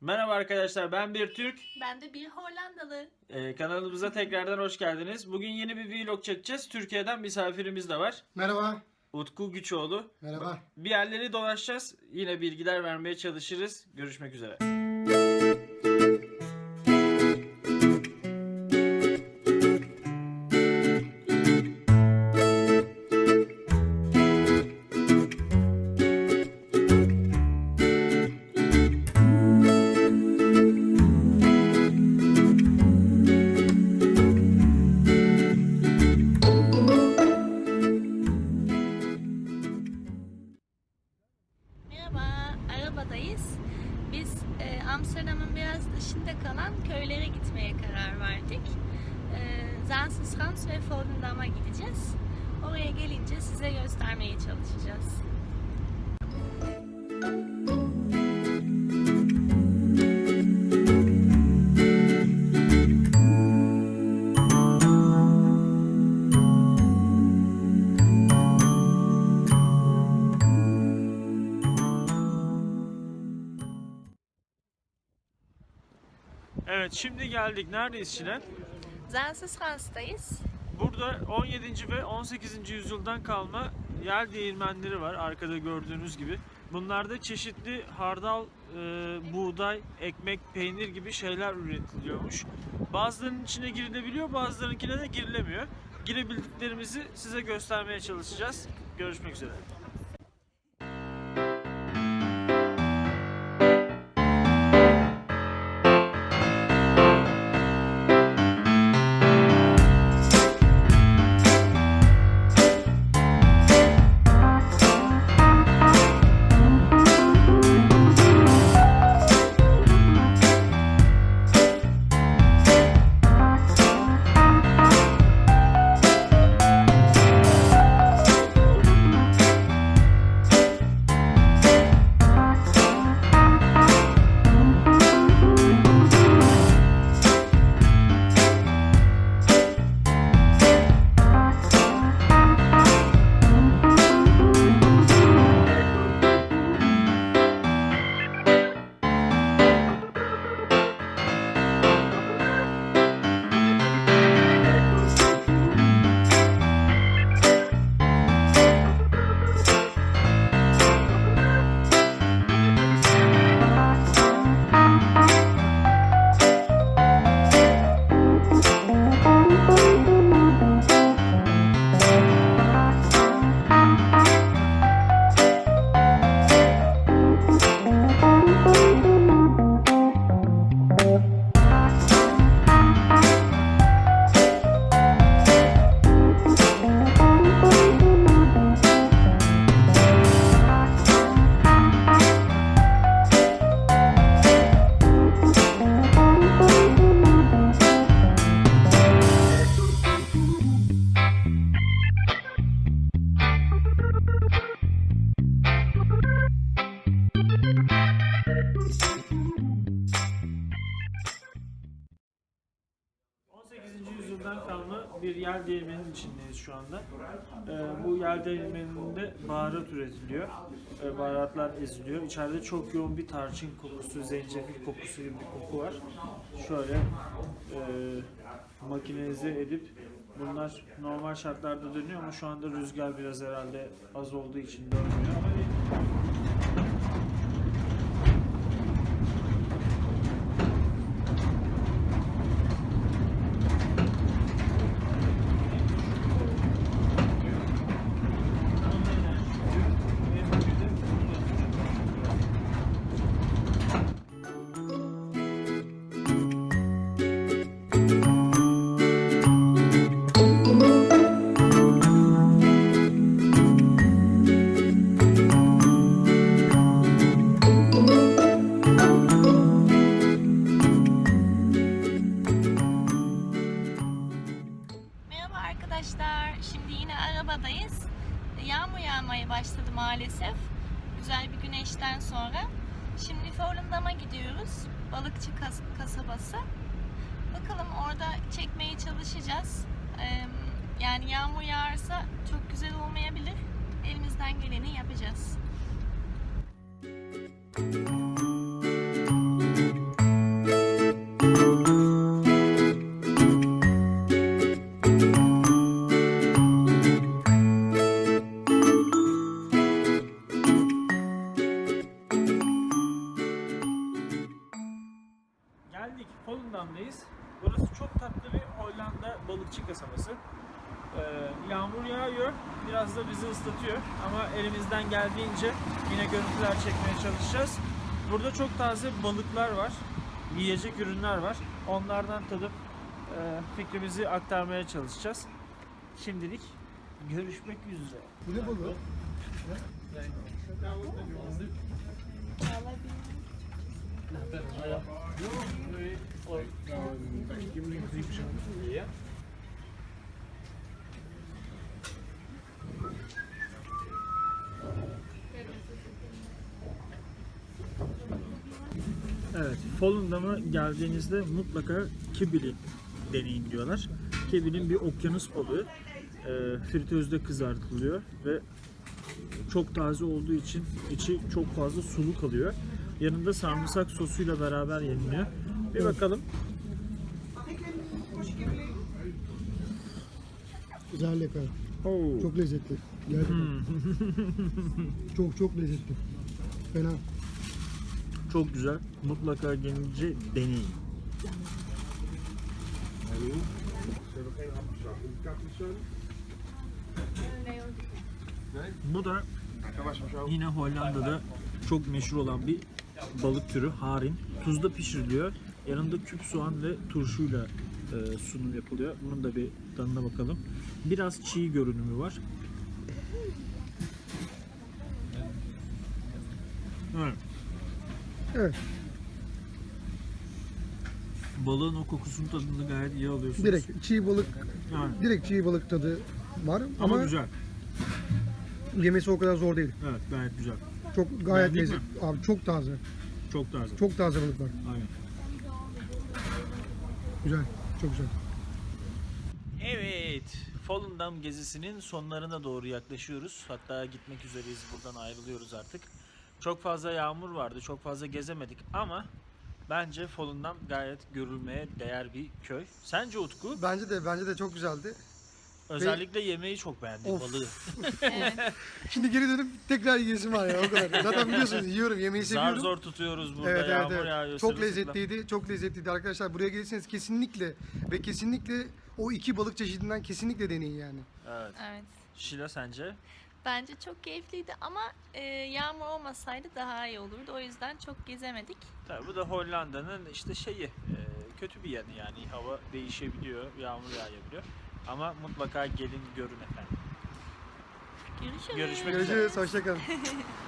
Merhaba arkadaşlar ben bir Türk. Ben de bir Hollandalı. Ee, kanalımıza tekrardan hoş geldiniz. Bugün yeni bir vlog çekeceğiz. Türkiye'den misafirimiz de var. Merhaba. Utku Güçoğlu. Merhaba. Bir yerleri dolaşacağız. Yine bilgiler vermeye çalışırız. Görüşmek üzere. Dışında kalan köylere gitmeye karar verdik. E, Zaanstrestrand ve Volendam'a gideceğiz. Oraya gelince size göstermeye çalışacağız. Evet şimdi geldik. Neredeyiz Şilen? Zaanstrestrand'dayız. Burada 17. ve 18. yüzyıldan kalma yel değirmenleri var arkada gördüğünüz gibi. Bunlarda çeşitli hardal, e, buğday, ekmek, peynir gibi şeyler üretiliyormuş. Bazılarının içine girilebiliyor, bazılarınkine de girilemiyor. Girebildiklerimizi size göstermeye çalışacağız. Görüşmek üzere. Değirmeninin içindeyiz şu anda. Ee, bu yer değirmeninde baharat üretiliyor. Ee, baharatlar eziliyor. İçeride çok yoğun bir tarçın kokusu, zencefil kokusu gibi bir koku var. Şöyle e, makinelize edip bunlar normal şartlarda dönüyor ama şu anda rüzgar biraz herhalde az olduğu için dönmüyor. Arabadayız. Yağmur yağmaya başladı maalesef. Güzel bir güneşten sonra. Şimdi Volendam'a gidiyoruz. Balıkçı kas- kasabası. Bakalım orada çekmeye çalışacağız. Ee, yani yağmur yağarsa çok güzel olmayabilir. Elimizden geleni yapacağız. Volendam'dayız. Burası çok tatlı bir Hollanda balıkçı kasabası. Ee, yağmur yağıyor, biraz da bizi ıslatıyor ama elimizden geldiğince yine görüntüler çekmeye çalışacağız. Burada çok taze balıklar var, yiyecek ürünler var. Onlardan tadıp e, fikrimizi aktarmaya çalışacağız. Şimdilik görüşmek üzere. Bu ne balığı? Evet, Volendam'a geldiğinizde mutlaka kibili deneyin diyorlar. Kibilin bir okyanus balığı. E, fritözde kızartılıyor ve çok taze olduğu için içi çok fazla sulu kalıyor. Yanında sarımsak sosuyla beraber yeniliyor. Bir bakalım. Güzel yakar. Oo. Çok lezzetli. Gerçekten. çok çok lezzetli. Fena. Çok güzel. Mutlaka gelince deneyin. Bu da yine Hollanda'da çok meşhur olan bir balık türü harin. Tuzda pişiriliyor. Yanında küp soğan ve turşuyla e, sunum yapılıyor. Bunun da bir tadına bakalım. Biraz çiğ görünümü var. Evet. Evet. Balığın o kokusunun tadını gayet iyi alıyorsunuz. Direkt çiğ balık, Yani. direkt çiğ balık tadı var Ama, ama, güzel. yemesi o kadar zor değil. Evet gayet güzel. Çok gayet Beğendin lezzetli. Abi çok taze. Çok taze. Çok taze balık var. Aynen. Güzel. Çok güzel. Evet. Volendam gezisinin sonlarına doğru yaklaşıyoruz. Hatta gitmek üzereyiz. Buradan ayrılıyoruz artık. Çok fazla yağmur vardı. Çok fazla gezemedik ama bence Volendam gayet görülmeye değer bir köy. Sence Utku? Bence de bence de çok güzeldi. Özellikle yemeği çok beğendim Of. balığı. Şimdi geri dönüp tekrar yiyesim var ya o kadar. Zaten biliyorsunuz yiyorum yemeği Zar seviyorum. zor tutuyoruz burada. Evet evet yağmur evet. yağıyor. Çok sırılsıklam. lezzetliydi. Çok lezzetliydi arkadaşlar. Buraya gelirseniz kesinlikle ve kesinlikle o iki balık çeşidinden kesinlikle deneyin yani. Evet. Evet. Şila sence? Bence çok keyifliydi ama e, yağmur olmasaydı daha iyi olurdu. O yüzden çok gezemedik. Tabii bu da Hollanda'nın işte şeyi e, kötü bir yanı yani hava değişebiliyor, yağmur yağabiliyor. Ama mutlaka gelin görün efendim. Görüşürüz. Görüşmek üzere. Görüşürüz. Hoşçakalın.